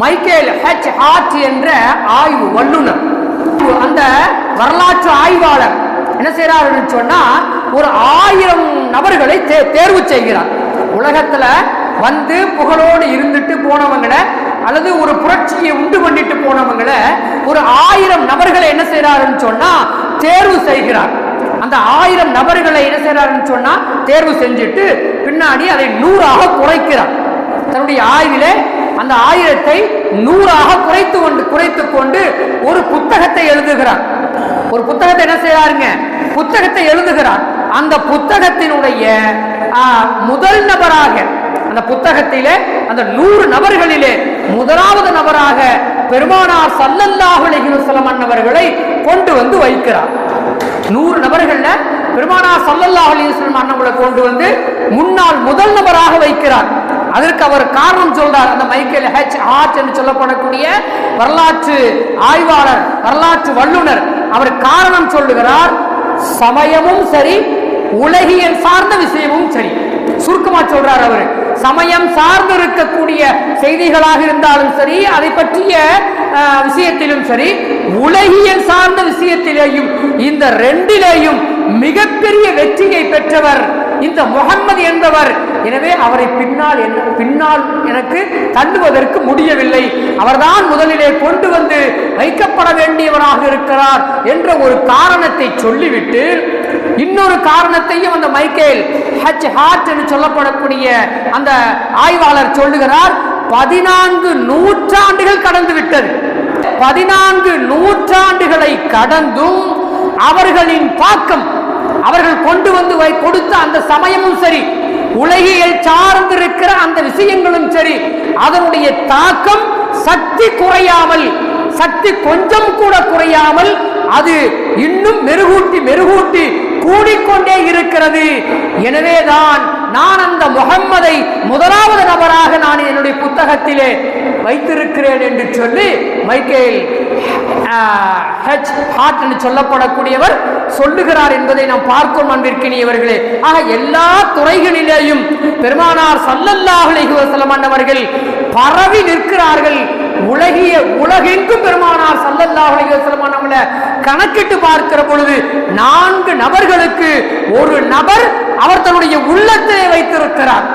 Michael H heart என்ற ஆய்வு வல்லுநர். அந்த வரலாற்று ஆய்வாளர் என்ன செய்யறாருன்னு சொன்னா ஒரு ஆயிரம் நபர்களை தே- தேர்வு செய்கிறார். உலகத்துல வந்து புகழோடு இருந்துட்டு போனவங்களை அல்லது ஒரு புரட்சியை உண்டு பண்ணிட்டு போனவங்களை ஒரு ஆயிரம் நபர்களை என்ன செய்யறாருன்னு சொன்னா தேர்வு செய்கிறார். அந்த ஆயிரம் நபர்களை என்ன செய்யறாருன்னு சொன்னா தேர்வு செஞ்சுட்டு பின்னாடி அதை நூறாக குறைக்கிறார். தன்னுடைய ஆய்விலே அந்த ஆயிரத்தை நூறாக குறைத்து கொண்டு குறைத்து கொண்டு ஒரு புத்தகத்தை எழுதுகிறார். ஒரு புத்தகத்தை என்ன செய்யறாருங்க புத்தகத்தை எழுதுகிறார். அந்த புத்தகத்தினுடைய ஆ, முதல் நபராக அந்த புத்தகத்திலே அந்த நூறு நபர்களிலே முதலாவது நபராக பெருமானார் சல்லல்லாஹு அலைஹி அன்னவர்களை கொண்டு வந்து வைக்கிறார். நூறு நபர்கள்ல பெருமானார் சல்லல்லாஹு அலைஹி கொண்டு வந்து முன்னால் முதல் நபராக வைக்கிறார். அதற்கு அவர் காரணம் சொல்றார். அந்த மைக்கேல் ஹெச் ஹார்ட் என்று சொல்லப்படக்கூடிய வரலாற்று ஆய்வாளர் வரலாற்று வல்லுனர் அவர் காரணம் சொல்லுகிறார் சமயமும் சரி உலகியல் சார்ந்த விஷயமும் சரி. சுருக்கமா சொல்றார் அவர். சமயம் சார்ந்து இருக்கக்கூடிய செய்திகளாக இருந்தாலும் சரி அதை பற்றிய விஷயத்திலும் சரி உலகியல் சார்ந்த விஷயத்திலேயும் இந்த ரெண்டிலேயும் மிகப்பெரிய வெற்றியை பெற்றவர் இந்த முகம்மது என்பவர். எனவே அவரை பின்னால் என்ன பின்னால் எனக்கு தள்ளுவதற்கு முடியவில்லை. அவர்தான் முதலிலே கொண்டு வந்து வைக்கப்பட வேண்டியவராக இருக்கிறார் என்ற ஒரு காரணத்தை சொல்லிவிட்டு இன்னொரு காரணத்தையும் அந்த மைக்கேல் ஹச் ஹார்ட் என்று சொல்லப்படக்கூடிய அந்த ஆய்வாளர் சொல்லுகிறார் பதினான்கு நூற்றாண்டுகள் கடந்து விட்டது. பதினான்கு நூற்றாண்டுகளை கடந்தும் அவர்களின் பாக்கம் அவர்கள் கொண்டு வந்து கொடுத்த அந்த சமயமும் சரி உலகியல் சார்ந்திருக்கிற அந்த விஷயங்களும் சரி அதனுடைய தாக்கம் சக்தி குறையாமல் சக்தி கொஞ்சம் கூட குறையாமல் அது இன்னும் மெருகூட்டி மெருகூட்டி கூடிக்கொண்டே இருக்கிறது. எனவேதான் நான் அந்த முகம்மதை முதலாவது நபராக நான் என்னுடைய புத்தகத்திலே வைத்திருக்கிறேன் என்று சொல்லி மைக்கேல் ஹெச் ஹார்ட் என்று சொல்லப்படக்கூடியவர் சொல்லுகிறார் என்பதை நாம் பார்க்கும் அன்பிற்கினியவர்களே ஆக எல்லா துறைகளிலேயும் பெருமானார் சல்லல்லாஹு அலைஹி அன்னவர்கள் பரவி நிற்கிறார்கள். உலகிய உலகெங்கும் பெருமானார் சல்லல்லாஹு அலைஹி வஸல்லம் கணக்கிட்டு பார்க்கிற பொழுது நான்கு நபர்களுக்கு ஒரு நபர் அவர் தன்னுடைய உள்ளத்திலே வைத்திருக்கிறார்.